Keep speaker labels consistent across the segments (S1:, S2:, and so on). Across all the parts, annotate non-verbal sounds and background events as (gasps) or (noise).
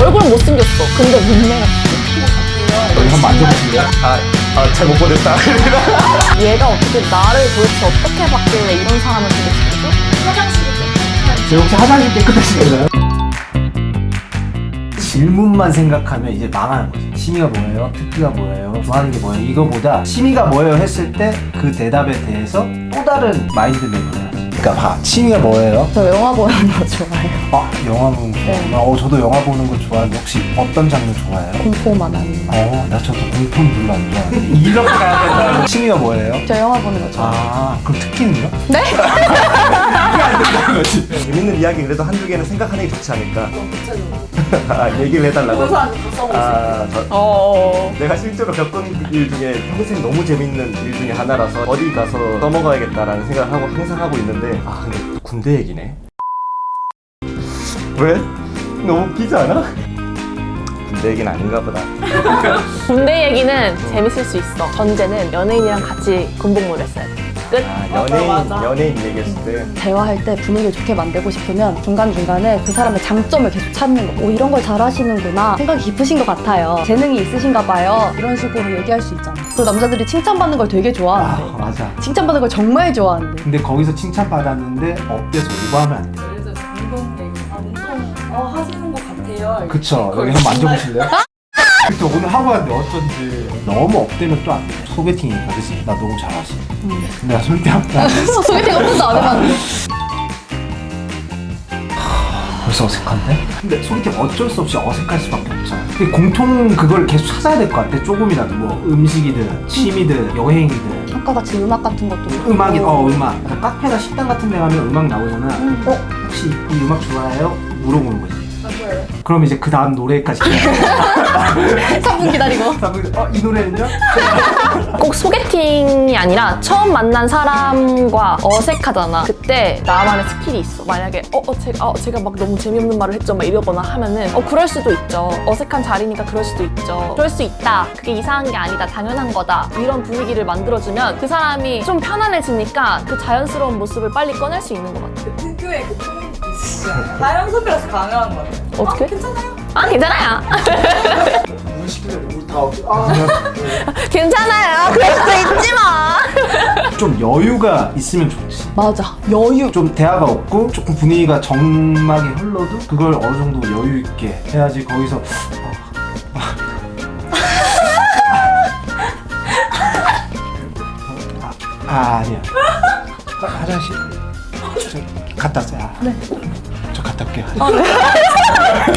S1: 얼굴은 못생겼어. 근데 몸매가
S2: 여기 한번 만져보실래요?
S3: 아, 아 잘못 보냈다. (laughs)
S1: 얘가 어떻게 나를 도대체 어떻게 봤길래 이런 사람을 되게
S2: 저 혹시 화장실 깨끗하신가요? 질문만 생각하면 이제 망하는 거지. 취미가 뭐예요? 특기가 뭐예요? 좋아하는 게 뭐예요? 이거보다 취미가 뭐예요? 했을 때 그 대답에 대해서 또 다른 마인드맵을 해야지. 그러니까 봐. 취미가 뭐예요?
S1: 저 영화 보는 거 좋아해요.
S2: 아, 영화 보는 거.
S1: 네.
S2: 어, 저도 영화 보는 거 좋아하는데 혹시 어떤 장르 좋아해요?
S1: 공포만 아니면.
S2: 어, 나 저도 공포는 별로 안 좋아해. (laughs) 이렇게 가야 된다. 취미가 뭐예요?
S1: 저 영화 보는 거 좋아해요.
S2: 아, 그럼 특기는요?
S1: 네? (laughs)
S3: 재밌는 이야기 그래도 한두 개는 생각하는 게 좋지 않을까. 아, 얘기를 해달라고. 아, 저,
S1: 어.
S3: 내가 실제로 겪은 일 중에 평생 너무 재밌는 일 중에 하나라서 어디 가서 써먹어야겠다라는 생각을 하고 항상 하고 있는데 아 근데 군대 얘기네 왜? 너무 웃기지 않아? 군대 얘기는 아닌가 보다 (laughs)
S1: 군대 얘기는 재밌을 수 있어. 전제는 연예인이랑 같이 군복무를 했어야 돼. 끝.
S3: 아 연예인 연예인 얘기했을 때
S4: 대화할 때 분위기를 좋게 만들고 싶으면 중간중간에 그 사람의 장점을 계속 찾는 거. 오, 이런 걸 잘하시는구나. 생각이 깊으신 것 같아요. 재능이 있으신가 봐요. 이런 식으로 얘기할 수 있잖아. 그리고 남자들이 칭찬받는 걸 되게
S2: 아,
S4: 좋아하는데.
S2: 맞아.
S4: 칭찬받는 걸 정말 좋아하는데.
S2: 근데 거기서 칭찬받았는데 업돼서 오버하면 안 돼.
S5: 그래서 운동 얘기, 아, 운동 어, 하시는 것 같아요.
S2: 그쵸. 여기 한번 만져보실래요? (laughs) 그쵸. 오늘 하고 왔는데 어쩐지. 너무 업되면 또 안 돼. 소개팅이니까, 그치? 나 너무 잘하지. 내가 솔직하다. (laughs)
S4: 소개팅 한 번도 안 해봤는데.
S2: 벌써 어색한데? 근데 소개팅 어쩔 수 없이 어색할 수밖에 없잖아. 근데 공통 그걸 계속 찾아야 될 것 같아. 조금이라도 뭐 음식이든 취미든 여행이든
S4: 아까 같이 음악 같은 것도.
S2: 음악이 어 음악. 그러니까 카페나 식당 같은 데 가면 음악 나오잖아. 어 혹시 이 음악 좋아해요? 물어보는 거지. 그럼 이제 그 다음 노래까지. (laughs)
S4: 3분 기다리고.
S2: 어 이 노래는요? (laughs)
S1: 꼭 소개팅이 아니라 처음 만난 사람과 어색하잖아. 그때 나만의 스킬이 있어. 만약에 어, 어 제가 어, 제가 막 너무 재미없는 말을 했죠. 막 이러거나 하면은 어 그럴 수도 있죠. 어색한 자리니까 그럴 수도 있죠. 그럴 수 있다. 그게 이상한 게 아니다. 당연한 거다. 이런 분위기를 만들어주면 그 사람이 좀 편안해지니까 그 자연스러운 모습을 빨리 꺼낼 수 있는 것 같아.
S5: 특유의 그 포인트 있으시죠? 다영 선배라서 가능한 것 같아요.
S1: 어떻게?
S5: 어, 괜찮아요?
S1: 아 괜찮아요.
S2: 물 시키면 물다 아,
S1: 괜찮아요. 그럴 수도 있지 뭐.
S2: 좀 여유가 있으면 좋지.
S4: 맞아. 여유.
S2: 좀 대화가 없고 조금 분위기가 정막이 흘러도 그걸 어느 정도 여유 있게 해야지 거기서 아, 아 아니야 화, 화장실 저 갔다 왔어요 네. 저 갔다 올게요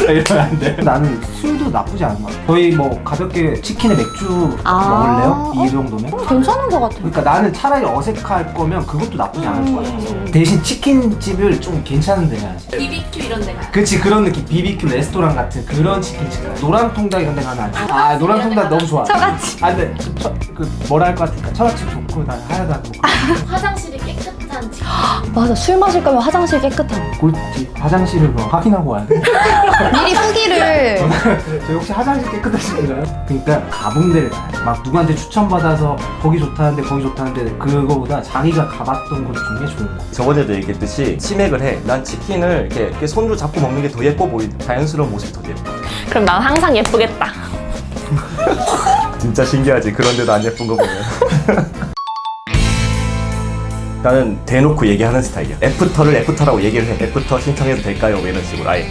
S2: 이러면 안 돼 나는 술도 나쁘지 않아 거의 뭐 가볍게 치킨에 맥주
S4: 아.
S2: 먹을래요? 이 정도면?
S4: 괜찮은 것 같아.
S2: 그러니까 나는 차라리 어색할 거면 그것도 나쁘지 않을 것 같아서 대신 치킨집을 좀 괜찮은 데 가야지
S5: BBQ 이런 데 가요.
S2: 그치 그런 느낌 BBQ 레스토랑 같은 그런 치킨집 노랑통닭 이런 데 가면 안 돼. 아 노랑통닭 너무 좋아
S4: 처갓집.
S2: 아 근데 그, 처, 그 뭐라 할 것 같으니까 처갓집 좋고 난 하야도 고
S5: 화장실이 깨끗한 집. (gasps)
S4: 맞아. 술 마실 거면 화장실 깨끗한.
S2: 꿀팁 화장실을 뭐 확인하고 와야 돼 (laughs)
S4: 미리 후기를.
S2: 저 혹시 화장실 깨끗하신가요? 그러니까 가본 데를 가야 돼. 막 누구한테 추천받아서 거기 좋다는데 거기 좋다는데 그거보다 자기가 가봤던 곳 중에 좋은 거
S3: 저번에도 얘기했듯이 치맥을 해 난 치킨을 이렇게, 이렇게 손으로 잡고 먹는 게 더 예뻐 보이 자연스러운 모습이 더 예뻐
S1: 그럼 난 항상 예쁘겠다. (laughs)
S3: 진짜 신기하지 그런데도 안 예쁜 거 보면 (laughs) 나는 대놓고 얘기하는 스타일이야. 애프터를 애프터라고 얘기를 해. 애프터 신청해도 될까요? 뭐 이런 식으로. 아예.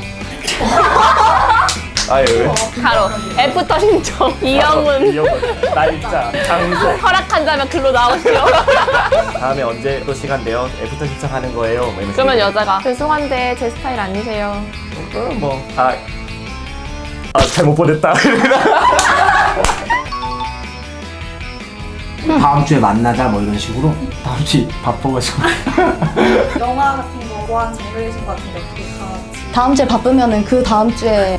S3: (laughs) 아예 왜?
S1: 가로. 애프터 신청. 이영훈.
S3: 이영훈, 날짜 장소. (laughs)
S1: 허락한다면 글로 나오시오. (laughs)
S3: 다음에 언제 또 시간 내요? 애프터 신청하는 거예요? 뭐 이런
S1: 그러면
S3: 식으로.
S1: 여자가. 죄송한데 제 스타일 아니세요.
S3: 그럼 뭐아. 아, 잘못 보냈다
S2: 다음 주에 만나자 뭐 이런 식으로 다음 주에 바빠가지고 (laughs)
S5: 영화 같은 거 좋아하는 장르이신 것 같은데 어떻게 강아지?
S4: 다음 주에 바쁘면은 그 다음 주에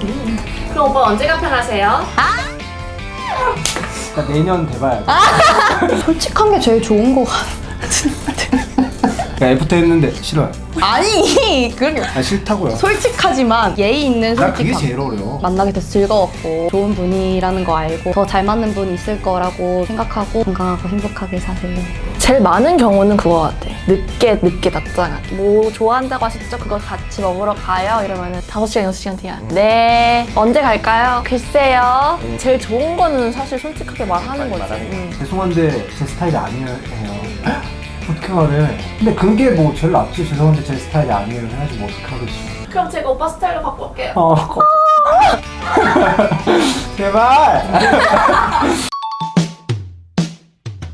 S1: 그럼 오빠 언제가 편하세요?
S2: 그러니까 내년 돼봐야 돼 (laughs)
S4: 솔직한 게 제일 좋은 거 같아.
S2: 그러니까 애프터 했는데 싫어요 (laughs)
S4: 아니 그렇게
S2: 아 싫다고요
S4: 솔직하지만 예의 있는
S2: 나 그게
S4: 솔직함.
S2: 제일 어려워
S4: 만나게 돼서 즐거웠고 좋은 분이라는 거 알고 더 잘 맞는 분이 있을 거라고 생각하고 건강하고 행복하게 사세요.
S1: 제일 많은 경우는 그거 같아. 늦게 늦게 답장하기. 뭐 좋아한다고 하셨죠? 그거 같이 먹으러 가요? 이러면은 5시간 6시간 뒤에 네 언제 갈까요? 글쎄요. 제일 좋은 거는 사실 솔직하게 말하는 거지.
S3: 말하는 거.
S1: 음.
S2: 죄송한데 제 스타일이 아니에요. 어떻게 말해? 근데 그게 뭐 제일 낫지. 죄송한데 제 스타일이 아니에요. 해야지 뭐 어떻게 하겠어.
S1: 그럼 제가 오빠 스타일로 바꿔올게요.
S2: 어. (laughs) 제발. (laughs)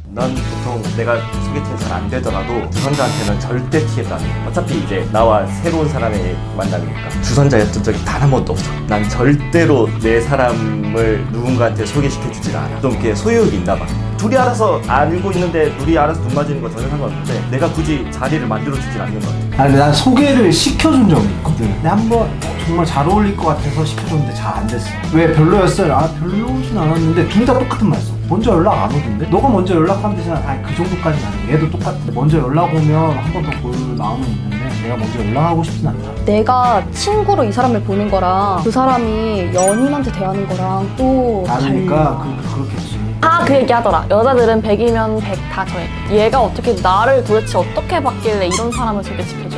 S3: 난 보통 내가 소개팅 잘안 되더라도 주선자한테는 절대 티에도 안 해. 어차피 이제 나와 새로운 사람의 만남이니까. 주선자였던 적이 단 한 번도 없어. 난 절대로 내 사람을 누군가한테 소개시켜 주질 않아. 좀 이렇게 소유욕이 있나 봐. 둘이 알아서 알고 있는데 둘이 알아서 눈 맞으는 거 전혀 상관없는데 내가 굳이 자리를 만들어주질 않는 것 같아.
S2: 아니 근데 난 소개를 시켜준 적이 있거든. 근데 한번 정말 잘 어울릴 것 같아서 시켜줬는데 잘 안 됐어. 왜 별로였어요? 아 별로진 않았는데 둘 다 똑같은 말씀. 먼저 연락 안 오던데? 너가 먼저 연락하면 되잖아. 아니 그 정도까지는 아니고 얘도 똑같은데 먼저 연락 오면 한 번 더 볼 마음은 있는데 내가 먼저 연락하고 싶진 않다.
S4: 내가 친구로 이 사람을 보는 거랑 그 사람이 연인한테 대하는 거랑 또
S2: 다르니까. 그, 그렇겠지.
S1: 아 그 얘기 하더라. 여자들은 100이면 100 다 저액. 얘가 어떻게 나를 도대체 어떻게 받길래 이런 사람을 소개시켜줘?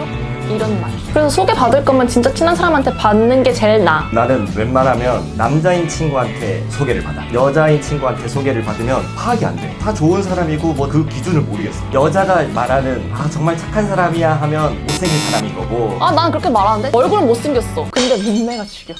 S1: 이런 말. 그래서 소개 받을 거면 진짜 친한 사람한테 받는 게 제일 나.
S3: 나는 웬만하면 남자인 친구한테 소개를 받아. 여자인 친구한테 소개를 받으면 파악이 안 돼. 다 좋은 사람이고 뭐 그 기준을 모르겠어. 여자가 말하는 아 정말 착한 사람이야 하면 못생긴 사람인 거고
S1: 아 난 그렇게 말하는데 얼굴은 못생겼어. 근데 눈매가 죽여.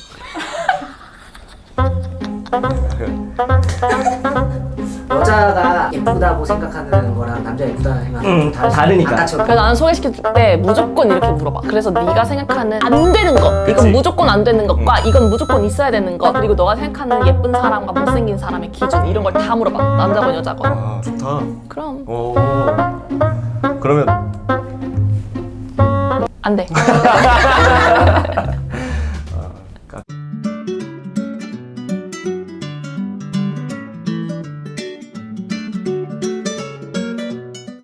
S6: 여자가 예쁘다고 생각하는 거랑 남자 예쁘다는 생각은
S3: 음,
S6: 좀 다르지.
S3: 다르니까.
S6: 아까처럼
S1: 그래서 나는 소개시킬 때 무조건 이렇게 물어봐. 그래서 네가 생각하는 안 되는 것,
S3: 그치.
S1: 이건 무조건 안 되는 것과 이건 무조건 있어야 되는 것, 그리고 너가 생각하는 예쁜 사람과 못생긴 사람의 기준 이런 걸 다 물어봐. 남자건 여자건.
S3: 아 좋다.
S1: 그럼
S3: 오 그러면
S1: 안 돼. (laughs)